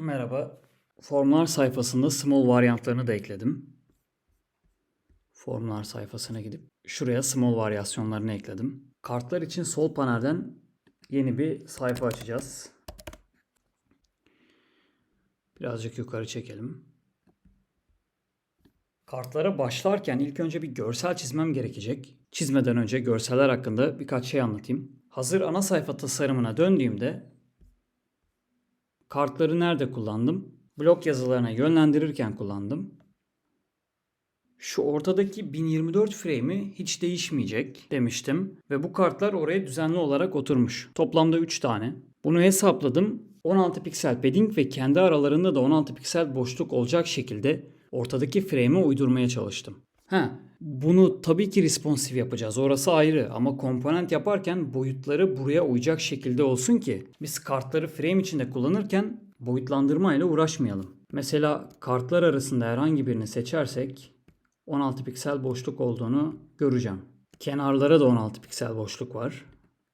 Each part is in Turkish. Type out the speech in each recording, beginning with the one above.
Merhaba. Formlar sayfasında small varyantlarını da ekledim. Formlar sayfasına gidip şuraya small varyasyonlarını ekledim. Kartlar için sol panelden yeni bir sayfa açacağız. Birazcık yukarı çekelim. Kartlara başlarken ilk önce bir görsel çizmem gerekecek. Çizmeden önce görseller hakkında birkaç şey anlatayım. Hazır ana sayfa tasarımına döndüğümde Kartları nerede kullandım? Blok yazılarına yönlendirirken kullandım. Şu ortadaki 1024 frame'i hiç değişmeyecek demiştim ve bu kartlar oraya düzenli olarak oturmuş. Toplamda 3 tane. Bunu hesapladım. 16 piksel padding ve kendi aralarında da 16 piksel boşluk olacak şekilde ortadaki frame'i uydurmaya çalıştım. Ha, bunu tabii ki responsive yapacağız. Orası ayrı ama komponent yaparken boyutları buraya uyacak şekilde olsun ki biz kartları frame içinde kullanırken boyutlandırma ile uğraşmayalım. Mesela kartlar arasında herhangi birini seçersek 16 piksel boşluk olduğunu göreceğim. Kenarlara da 16 piksel boşluk var.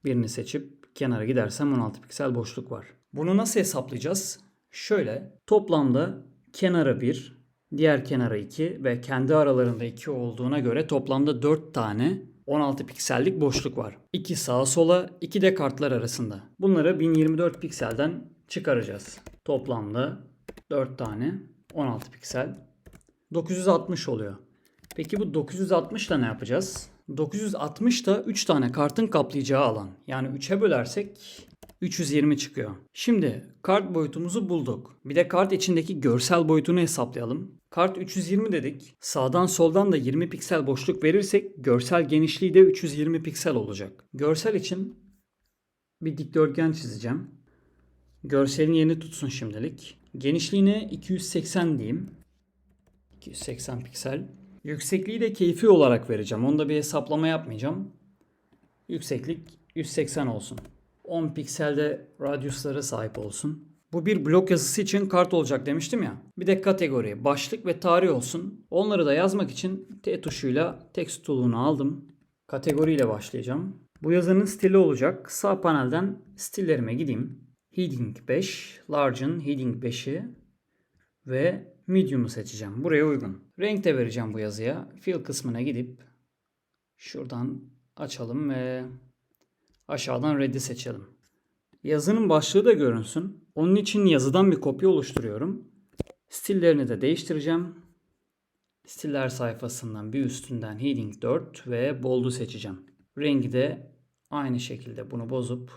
Birini seçip kenara gidersem 16 piksel boşluk var. Bunu nasıl hesaplayacağız? Şöyle toplamda kenara 1, diğer kenara 2 ve kendi aralarında 2 olduğuna göre toplamda 4 tane 16 piksellik boşluk var. 2 sağa sola, 2 de kartlar arasında. Bunları 1024 pikselden çıkaracağız. Toplamda 4 tane 16 piksel 960 oluyor. Peki bu 960 ile ne yapacağız? 960 da 3 tane kartın kaplayacağı alan. Yani 3'e bölersek 320 çıkıyor. Şimdi kart boyutumuzu bulduk. Bir de kart içindeki görsel boyutunu hesaplayalım. Kart 320 dedik. Sağdan soldan da 20 piksel boşluk verirsek görsel genişliği de 320 piksel olacak. Görsel için bir dikdörtgen çizeceğim. Görselin yerini tutsun şimdilik. Genişliğine 280 diyeyim. 280 piksel. Yüksekliği de keyfi olarak vereceğim. Onda bir hesaplama yapmayacağım. Yükseklik 180 olsun. 10 pikselde radyuslara sahip olsun. Bu bir blok yazısı için kart olacak demiştim ya. Bir de kategori, başlık ve tarih olsun. Onları da yazmak için T tuşuyla text tool'unu aldım. Kategoriyle başlayacağım. Bu yazının stili olacak. Sağ panelden stillerime gideyim. Heading 5, Large'ın Heading 5'i ve Medium'u seçeceğim. Buraya uygun. Renk de vereceğim bu yazıya. Fill kısmına gidip şuradan açalım ve aşağıdan Red'i seçelim. Yazının başlığı da görünsün. Onun için yazıdan bir kopya oluşturuyorum. Stillerini de değiştireceğim. Stiller sayfasından bir üstünden Heading 4 ve Bold'u seçeceğim. Rengi de aynı şekilde bunu bozup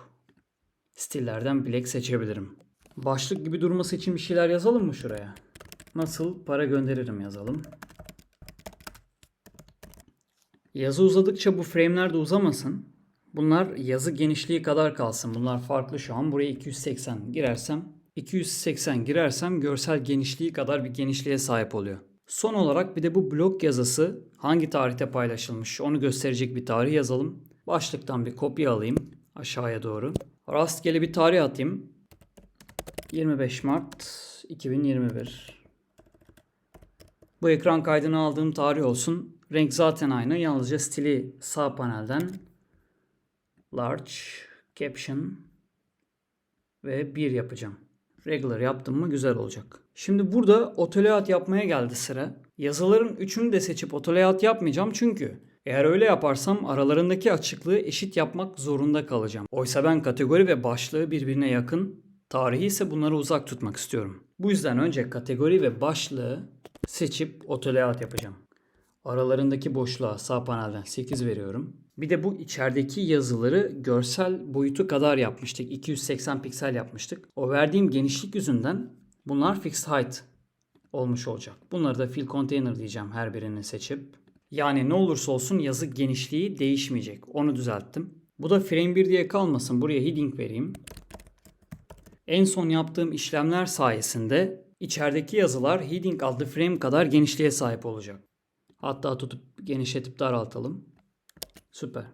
stillerden Black seçebilirim. Başlık gibi durması için bir şeyler yazalım mı şuraya? Nasıl para gönderirim yazalım. Yazı uzadıkça bu frame'ler de uzamasın. Bunlar yazı genişliği kadar kalsın. Bunlar farklı şu an. Buraya 280 girersem 280 girersem görsel genişliği kadar bir genişliğe sahip oluyor. Son olarak bir de bu blok yazısı hangi tarihte paylaşılmış onu gösterecek bir tarih yazalım. Başlıktan bir kopya alayım aşağıya doğru. Rastgele bir tarih atayım. 25 Mart 2021. Bu ekran kaydını aldığım tarih olsun. Renk zaten aynı. Yalnızca stili sağ panelden large caption ve 1 yapacağım. Regular yaptım mı güzel olacak. Şimdi burada otolayout yapmaya geldi sıra. Yazıların üçünü de seçip otolayout yapmayacağım çünkü eğer öyle yaparsam aralarındaki açıklığı eşit yapmak zorunda kalacağım. Oysa ben kategori ve başlığı birbirine yakın, tarihi ise bunları uzak tutmak istiyorum. Bu yüzden önce kategori ve başlığı seçip otolayout yapacağım. Aralarındaki boşluğa sağ panelden 8 veriyorum. Bir de bu içerideki yazıları görsel boyutu kadar yapmıştık. 280 piksel yapmıştık. O verdiğim genişlik yüzünden bunlar fixed height olmuş olacak. Bunları da fill container diyeceğim her birini seçip. Yani ne olursa olsun yazı genişliği değişmeyecek. Onu düzelttim. Bu da frame 1 diye kalmasın. Buraya heading vereyim. En son yaptığım işlemler sayesinde içerideki yazılar heading adlı frame kadar genişliğe sahip olacak. Hatta tutup genişletip daraltalım. Süper.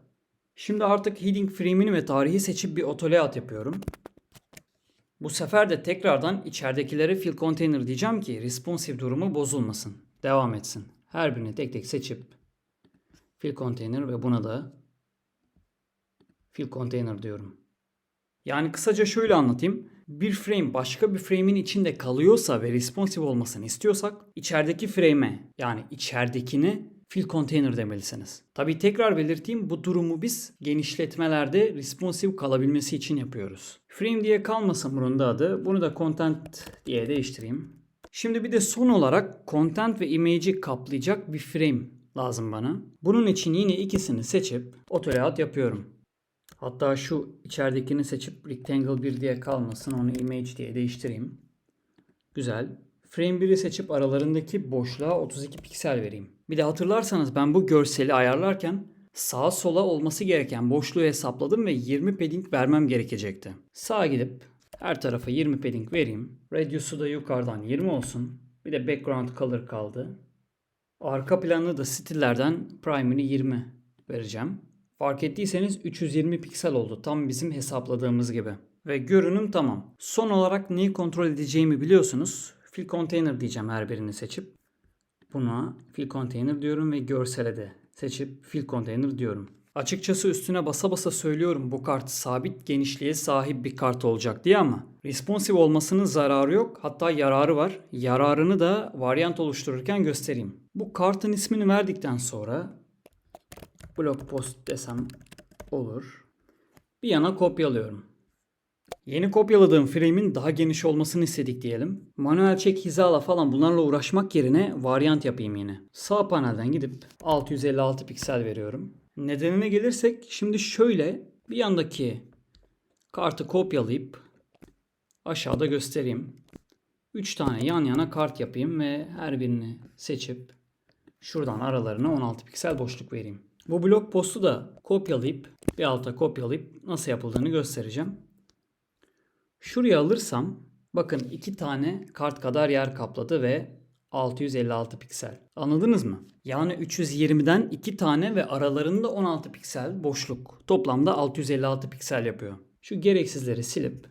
Şimdi artık heading frame'ini ve tarihi seçip bir auto layout yapıyorum. Bu sefer de tekrardan içeridekilere fill container diyeceğim ki responsive durumu bozulmasın. Devam etsin. Her birini tek tek seçip fill container ve buna da fill container diyorum. Yani kısaca şöyle anlatayım. Bir frame başka bir frame'in içinde kalıyorsa ve responsive olmasını istiyorsak içerideki frame'e yani içeridekini fill container demelisiniz. Tabi tekrar belirteyim bu durumu biz genişletmelerde responsive kalabilmesi için yapıyoruz. Frame diye kalmasın bunun da adı. Bunu da content diye değiştireyim. Şimdi bir de son olarak content ve image'i kaplayacak bir frame lazım bana. Bunun için yine ikisini seçip auto layout yapıyorum. Hatta şu içeridekini seçip rectangle 1 diye kalmasın onu image diye değiştireyim. Güzel. Frame 1'i seçip aralarındaki boşluğa 32 piksel vereyim. Bir de hatırlarsanız ben bu görseli ayarlarken sağa sola olması gereken boşluğu hesapladım ve 20 padding vermem gerekecekti. Sağa gidip her tarafa 20 padding vereyim. Radius'u da yukarıdan 20 olsun. Bir de background color kaldı. Arka planını da stillerden primary'ni 20 vereceğim. Fark ettiyseniz 320 piksel oldu. Tam bizim hesapladığımız gibi. Ve görünüm tamam. Son olarak neyi kontrol edeceğimi biliyorsunuz. Fill container diyeceğim her birini seçip. Buna fill container diyorum ve görsele de seçip fill container diyorum. Açıkçası üstüne basa basa söylüyorum bu kart sabit genişliğe sahip bir kart olacak diye ama responsive olmasının zararı yok hatta yararı var. Yararını da varyant oluştururken göstereyim. Bu kartın ismini verdikten sonra blog post desem olur. Bir yana kopyalıyorum. Yeni kopyaladığım frame'in daha geniş olmasını istedik diyelim. Manuel çek hizala falan bunlarla uğraşmak yerine varyant yapayım yine. Sağ panelden gidip 656 piksel veriyorum. Nedenine gelirsek şimdi şöyle bir yandaki kartı kopyalayıp aşağıda göstereyim. 3 tane yan yana kart yapayım ve her birini seçip şuradan aralarına 16 piksel boşluk vereyim. Bu blog postu da kopyalayıp bir alta kopyalayıp nasıl yapıldığını göstereceğim. Şuraya alırsam bakın iki tane kart kadar yer kapladı ve 656 piksel. Anladınız mı? Yani 320'den 2 tane ve aralarında 16 piksel boşluk. Toplamda 656 piksel yapıyor. Şu gereksizleri silip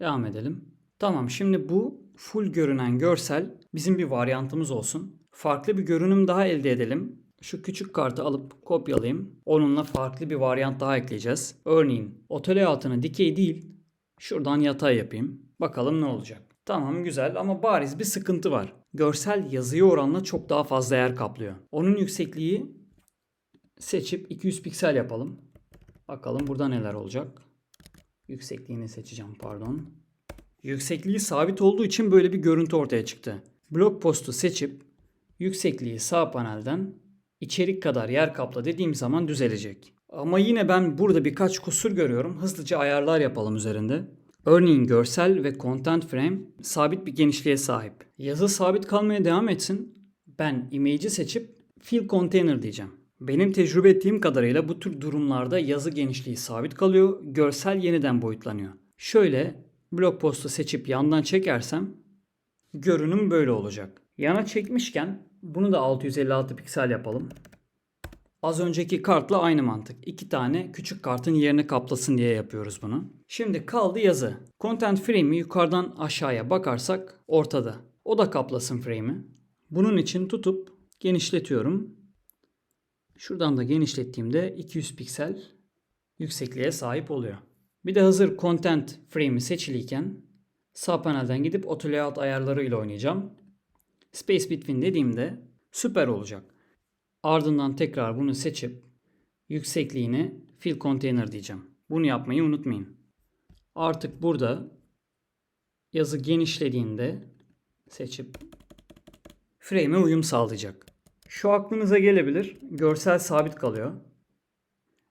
devam edelim. Tamam şimdi bu full görünen görsel bizim bir varyantımız olsun. Farklı bir görünüm daha elde edelim. Şu küçük kartı alıp kopyalayayım. Onunla farklı bir varyant daha ekleyeceğiz. Örneğin otel altını dikey değil şuradan yatay yapayım. Bakalım ne olacak. Tamam güzel ama bariz bir sıkıntı var. Görsel yazıya oranla çok daha fazla yer kaplıyor. Onun yüksekliği seçip 200 piksel yapalım. Bakalım burada neler olacak. Yüksekliğini seçeceğim pardon. Yüksekliği sabit olduğu için böyle bir görüntü ortaya çıktı. Blog postu seçip yüksekliği sağ panelden içerik kadar yer kapla dediğim zaman düzelecek. Ama yine ben burada birkaç kusur görüyorum. Hızlıca ayarlar yapalım üzerinde. Örneğin görsel ve content frame sabit bir genişliğe sahip. Yazı sabit kalmaya devam etsin. Ben image'i seçip fill container diyeceğim. Benim tecrübe ettiğim kadarıyla bu tür durumlarda yazı genişliği sabit kalıyor, görsel yeniden boyutlanıyor. Şöyle blog postu seçip yandan çekersem görünüm böyle olacak. Yana çekmişken bunu da 656 piksel yapalım. Az önceki kartla aynı mantık. İki tane küçük kartın yerini kaplasın diye yapıyoruz bunu. Şimdi kaldı yazı. Content frame'i yukarıdan aşağıya bakarsak ortada. O da kaplasın frame'i. Bunun için tutup genişletiyorum. Şuradan da genişlettiğimde 200 piksel yüksekliğe sahip oluyor. Bir de hazır content frame'i seçiliyken sağ panelden gidip auto layout ayarları ile oynayacağım. Space Between dediğimde süper olacak. Ardından tekrar bunu seçip yüksekliğini fill container diyeceğim. Bunu yapmayı unutmayın. Artık burada yazı genişlediğinde seçip frame'e uyum sağlayacak. Şu aklınıza gelebilir. Görsel sabit kalıyor.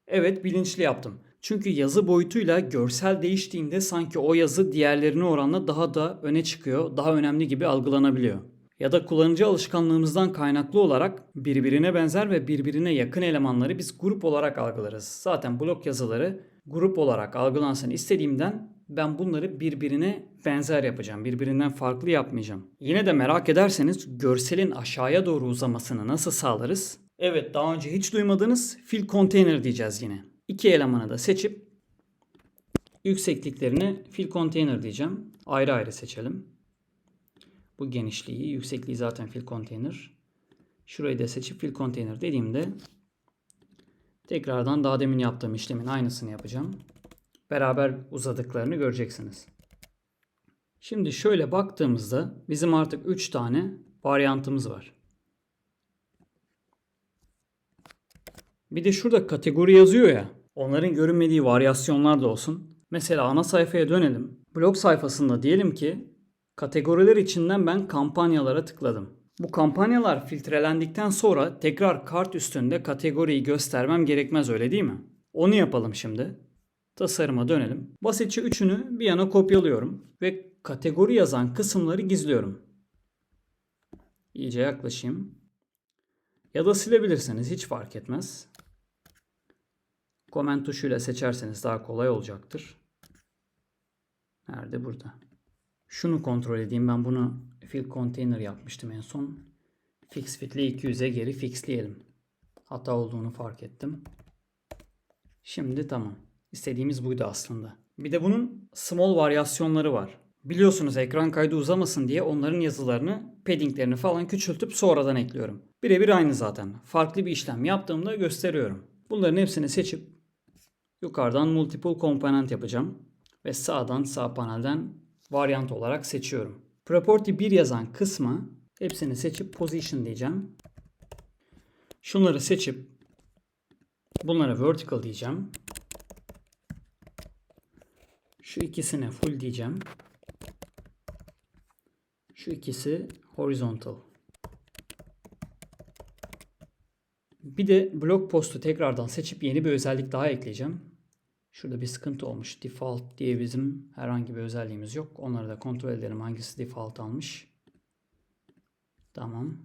Evet bilinçli yaptım. Çünkü yazı boyutuyla görsel değiştiğinde sanki o yazı diğerlerine oranla daha da öne çıkıyor, daha önemli gibi algılanabiliyor ya da kullanıcı alışkanlığımızdan kaynaklı olarak birbirine benzer ve birbirine yakın elemanları biz grup olarak algılarız. Zaten blok yazıları grup olarak algılansın istediğimden ben bunları birbirine benzer yapacağım. Birbirinden farklı yapmayacağım. Yine de merak ederseniz görselin aşağıya doğru uzamasını nasıl sağlarız? Evet daha önce hiç duymadığınız fill container diyeceğiz yine. İki elemanı da seçip yüksekliklerini fill container diyeceğim. Ayrı ayrı seçelim. Bu genişliği, yüksekliği zaten fill container. Şurayı da seçip fill container dediğimde tekrardan daha demin yaptığım işlemin aynısını yapacağım. beraber uzadıklarını göreceksiniz. Şimdi şöyle baktığımızda bizim artık 3 tane varyantımız var. Bir de şurada kategori yazıyor ya. Onların görünmediği varyasyonlar da olsun. Mesela ana sayfaya dönelim. Blog sayfasında diyelim ki kategoriler içinden ben kampanyalara tıkladım. Bu kampanyalar filtrelendikten sonra tekrar kart üstünde kategoriyi göstermem gerekmez öyle değil mi? Onu yapalım şimdi. Tasarıma dönelim. Basitçe üçünü bir yana kopyalıyorum ve kategori yazan kısımları gizliyorum. İyice yaklaşayım. Ya da silebilirsiniz hiç fark etmez. Comment tuşuyla seçerseniz daha kolay olacaktır. Nerede? Burada. Şunu kontrol edeyim. Ben bunu fill container yapmıştım en son. Fix fit ile 200'e geri fixleyelim. Hata olduğunu fark ettim. Şimdi tamam. İstediğimiz buydu aslında. Bir de bunun small varyasyonları var. Biliyorsunuz ekran kaydı uzamasın diye onların yazılarını, paddinglerini falan küçültüp sonradan ekliyorum. Birebir aynı zaten. Farklı bir işlem yaptığımda gösteriyorum. Bunların hepsini seçip yukarıdan multiple component yapacağım. Ve sağdan sağ panelden varyant olarak seçiyorum. Property 1 yazan kısma hepsini seçip position diyeceğim. Şunları seçip bunlara vertical diyeceğim. Şu ikisine full diyeceğim. Şu ikisi horizontal. Bir de blog postu tekrardan seçip yeni bir özellik daha ekleyeceğim. Şurada bir sıkıntı olmuş. Default diye bizim herhangi bir özelliğimiz yok. Onları da kontrol edelim hangisi default almış. Tamam.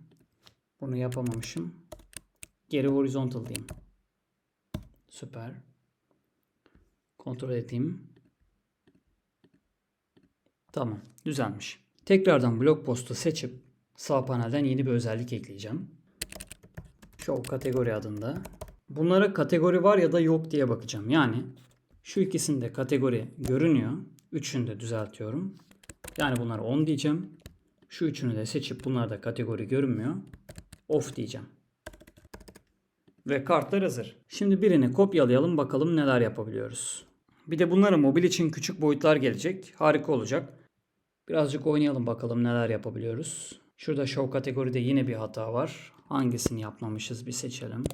Bunu yapamamışım. Geri horizontal diyeyim. Süper. Kontrol edeyim. Tamam. Düzelmiş. Tekrardan blog postu seçip sağ panelden yeni bir özellik ekleyeceğim. Show kategori adında. Bunlara kategori var ya da yok diye bakacağım. Yani şu ikisinde kategori görünüyor. Üçünü de düzeltiyorum. Yani bunlara 10 diyeceğim. Şu üçünü de seçip bunlarda kategori görünmüyor. Off diyeceğim. Ve kartlar hazır. Şimdi birini kopyalayalım bakalım neler yapabiliyoruz. Bir de bunlara mobil için küçük boyutlar gelecek. Harika olacak. Birazcık oynayalım bakalım neler yapabiliyoruz. Şurada show kategoride yine bir hata var. Hangisini yapmamışız bir seçelim.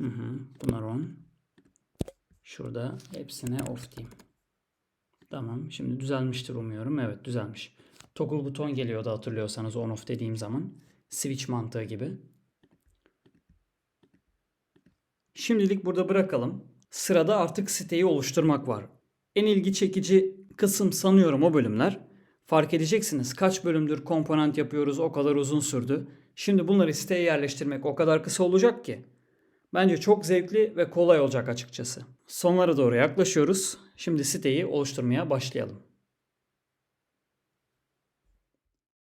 Hı hı, bunlar 10. Şurada hepsine off diyeyim. Tamam. Şimdi düzelmiştir umuyorum. Evet düzelmiş. Toggle buton geliyordu hatırlıyorsanız on off dediğim zaman. Switch mantığı gibi. Şimdilik burada bırakalım. Sırada artık siteyi oluşturmak var. En ilgi çekici kısım sanıyorum o bölümler. Fark edeceksiniz kaç bölümdür komponent yapıyoruz o kadar uzun sürdü. Şimdi bunları siteye yerleştirmek o kadar kısa olacak ki. Bence çok zevkli ve kolay olacak açıkçası. Sonlara doğru yaklaşıyoruz. Şimdi siteyi oluşturmaya başlayalım.